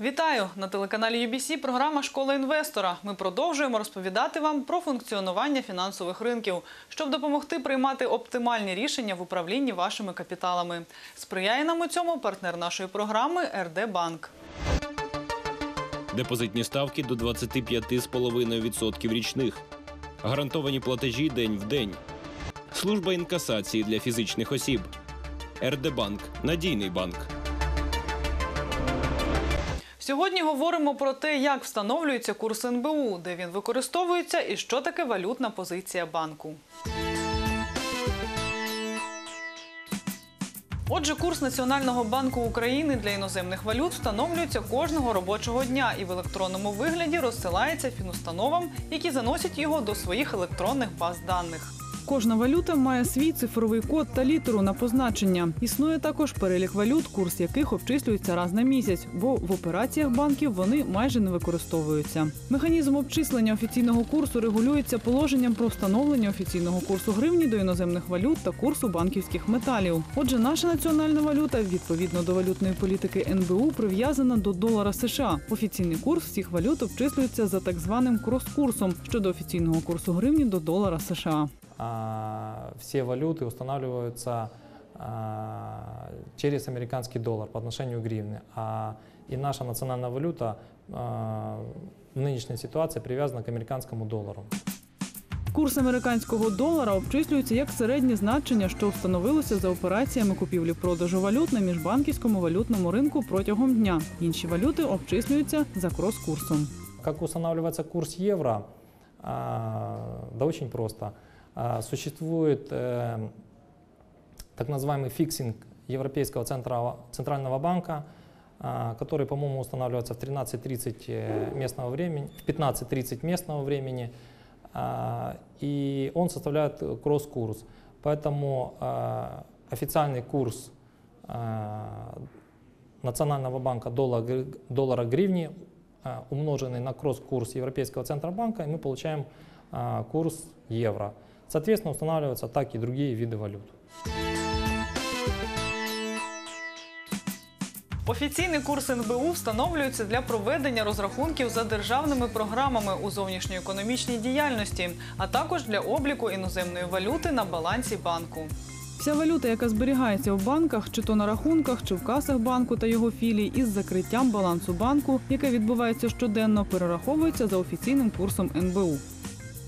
Вітаю на телеканалі UBC Програма Школа інвестора. Ми продовжуємо розповідати вам про функціонування фінансових ринків, щоб допомогти приймати оптимальні рішення в управлінні вашими капіталами. Сприяє нам у цьому партнер нашої програми РД Банк. Депозитні ставки до 25,5% річних. Гарантовані платежі день в день. Служба інкасації для фізичних осіб. РД Банк надійний банк. Сьогодні говоримо про те, як встановлюється курс НБУ, де він використовується і що таке валютна позиція банку. Отже, курс Національного банку України для іноземних валют встановлюється кожного робочого дня і в електронному вигляді розсилається фінустановам, які заносять його до своїх електронних баз даних. Кожна валюта має свій цифровий код та літеру на позначення. Існує також перелік валют, курс яких обчислюється раз на місяць, бо в операціях банків вони майже не використовуються. Механізм обчислення офіційного курсу регулюється положенням про встановлення офіційного курсу гривні до іноземних валют та курсу банківських металів. Отже, наша національна валюта відповідно до валютної політики НБУ прив'язана до долара США. Офіційний курс всіх валют обчислюється за так званим крос-курсом щодо офіційного курсу гривні до долара США. Все валюты устанавливаются через американский доллар по отношению к гривне. А, и наша национальная валюта в нынешней ситуации привязана к американскому доллару. Курс американського долара обчислюється як середнє значення, що встановилося за операціями купівлі-продажу валют на міжбанківському валютному ринку протягом дня. Інші валюти обчислюються за крос-курсом. Как устанавливается курс евро? А, Да очень просто. А, Существует э, так называемый фиксинг Европейского центра- центрального банка, а, который, по-моему, устанавливается в 13.30 э, местного времени, в 15.30 местного времени, а, и он составляет кросс-курс. Поэтому официальный курс Национального банка доллара, гривни умноженный на кросс-курс Европейского Центробанка, и мы получаем курс евро. Соответственно, устанавливаются так и другие виды валют. Офіційний курс НБУ встановлюється для проведення розрахунків за державними програмами у зовнішньоекономічній діяльності, а також для обліку іноземної валюти на балансі банку. Вся валюта, яка зберігається в банках, чи то на рахунках, чи в касах банку та його філій, із закриттям балансу банку, яке відбувається щоденно, перераховується за офіційним курсом НБУ.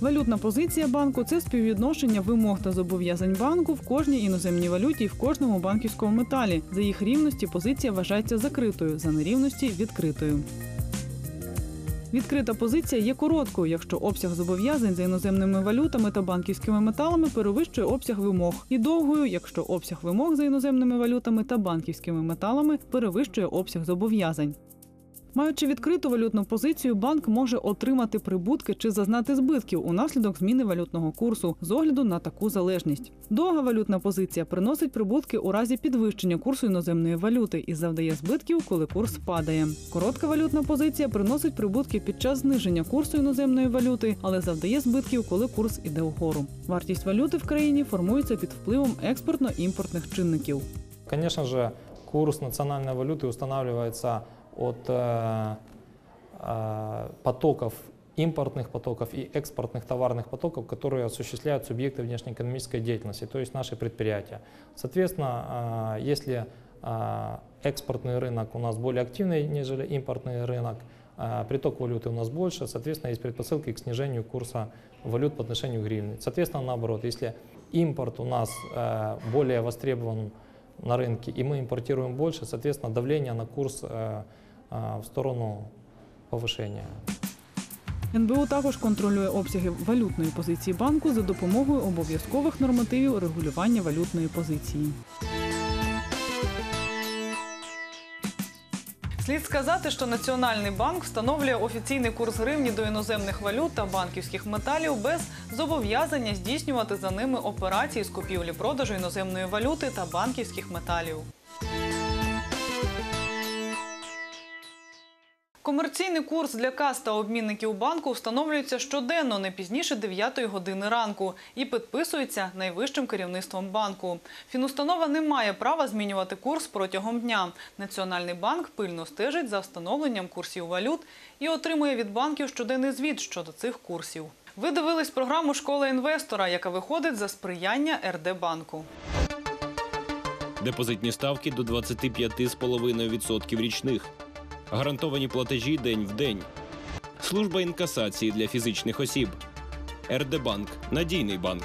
Валютна позиція банку це співвідношення вимог та зобов'язань банку в кожній іноземній валюті і в кожному банківському металі. За їх рівності позиція вважається закритою, за нерівності відкритою. Відкрита позиція є короткою, якщо обсяг зобов'язань за іноземними валютами та банківськими металами перевищує обсяг вимог, і довгою, якщо обсяг вимог за іноземними валютами та банківськими металами перевищує обсяг зобов'язань. Маючи відкриту валютну позицію, банк може отримати прибутки чи зазнати збитків унаслідок зміни валютного курсу з огляду на таку залежність. Довга валютна позиція приносить прибутки у разі підвищення курсу іноземної валюти і завдає збитків, коли курс падає. Коротка валютна позиція приносить прибутки під час зниження курсу іноземної валюти, але завдає збитків, коли курс іде вгору. Вартість валюти в країні формується під впливом експортно-імпортних чинників. Конечно же, курс национальной валюты устанавливается от э, э, потоков, импортных потоков и экспортных товарных потоков, которые осуществляют субъекты внешнеэкономической деятельности, то есть наши предприятия. Соответственно, э, если экспортный рынок у нас более активный, нежели импортный рынок, приток валюты у нас больше, соответственно, есть предпосылки к снижению курса валют по отношению к гривне. Соответственно, наоборот, если импорт у нас более востребован на рынке, и мы импортируем больше, соответственно, давление на курс в сторону повышения. НБУ також контролює обсяги валютної позиції банку за допомогою обов'язкових нормативів регулювання валютної позиції. Слід сказати, що Національний банк встановлює офіційний курс гривні до іноземних валют та банківських металів без зобов'язання здійснювати за ними операції з купівлі-продажу іноземної валюти та банківських металів. Комерційний курс для кас та обмінників банку встановлюється щоденно, не пізніше 9 години ранку, і підписується найвищим керівництвом банку. Фінустанова не має права змінювати курс протягом дня. Національний банк пильно стежить за встановленням курсів валют і отримує від банків щоденний звіт щодо цих курсів. Ви дивились програму Школа інвестора, яка виходить за сприяння РД. Депозитні ставки до 25,5% річних. Гарантовані платежі день в день. Служба інкасації для фізичних осіб. РД-банк надійний банк.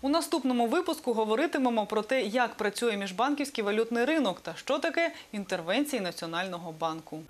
У наступному випуску говоритимемо про те, як працює міжбанківський валютний ринок та що таке інтервенції Національного банку.